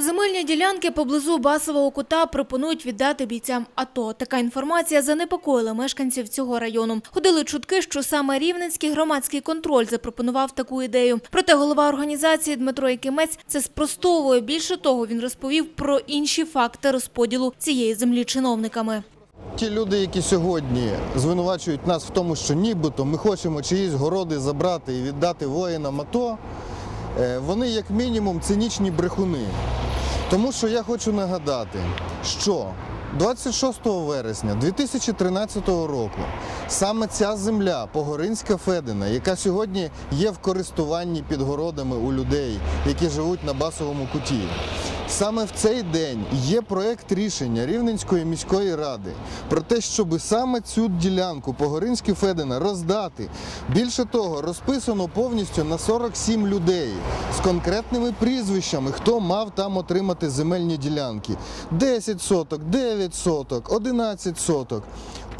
Земельні ділянки поблизу Басового кута пропонують віддати бійцям АТО. Така інформація занепокоїла мешканців цього району. Ходили чутки, що саме Рівненський громадський контроль запропонував таку ідею. Проте голова організації Дмитро Якимець це спростовує. Більше того, він розповів про інші факти розподілу цієї землі чиновниками. Ті люди, які сьогодні звинувачують нас в тому, що нібито ми хочемо чиїсь городи забрати і віддати воїнам АТО, е, вони як мінімум цинічні брехуни. Тому що я хочу нагадати, що 26 вересня 2013 року саме ця земля Погоринська Федина, яка сьогодні є в користуванні підгородами у людей, які живуть на басовому куті, Саме в цей день є проект рішення Рівненської міської ради про те, щоб саме цю ділянку Погоринські Федина роздати. Більше того, розписано повністю на 47 людей з конкретними прізвищами, хто мав там отримати земельні ділянки: 10 соток, 9 соток, 11 соток.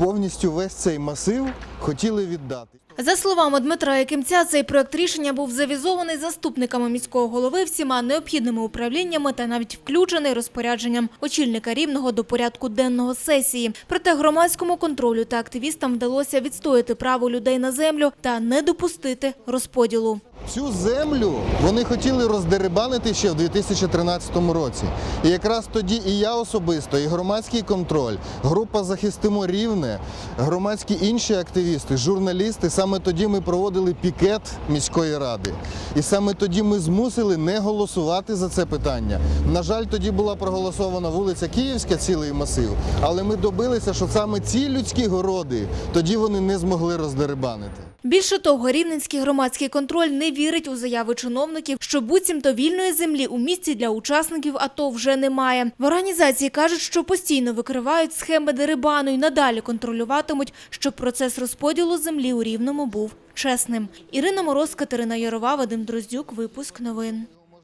Повністю весь цей масив хотіли віддати. За словами Дмитра Якимця, цей проект рішення був завізований заступниками міського голови всіма необхідними управліннями та навіть включений розпорядженням очільника рівного до порядку денного сесії. Проте громадському контролю та активістам вдалося відстояти право людей на землю та не допустити розподілу. Цю землю вони хотіли роздерибанити ще в 2013 році. І якраз тоді і я особисто, і громадський контроль, група Захистимо Рівне, громадські інші активісти, журналісти. Саме тоді ми проводили пікет міської ради. І саме тоді ми змусили не голосувати за це питання. На жаль, тоді була проголосована вулиця Київська, цілий масив, але ми добилися, що саме ці людські городи тоді вони не змогли роздерибанити. Більше того, рівненський громадський контроль не вірить у заяви чиновників, що буцімто вільної землі у місті для учасників АТО вже немає. В організації кажуть, що постійно викривають схеми дерибану і надалі контролюватимуть, щоб процес розподілу землі у Рівному був чесним. Ірина Мороз, Катерина Ярова, Вадим Дроздюк. Випуск новин.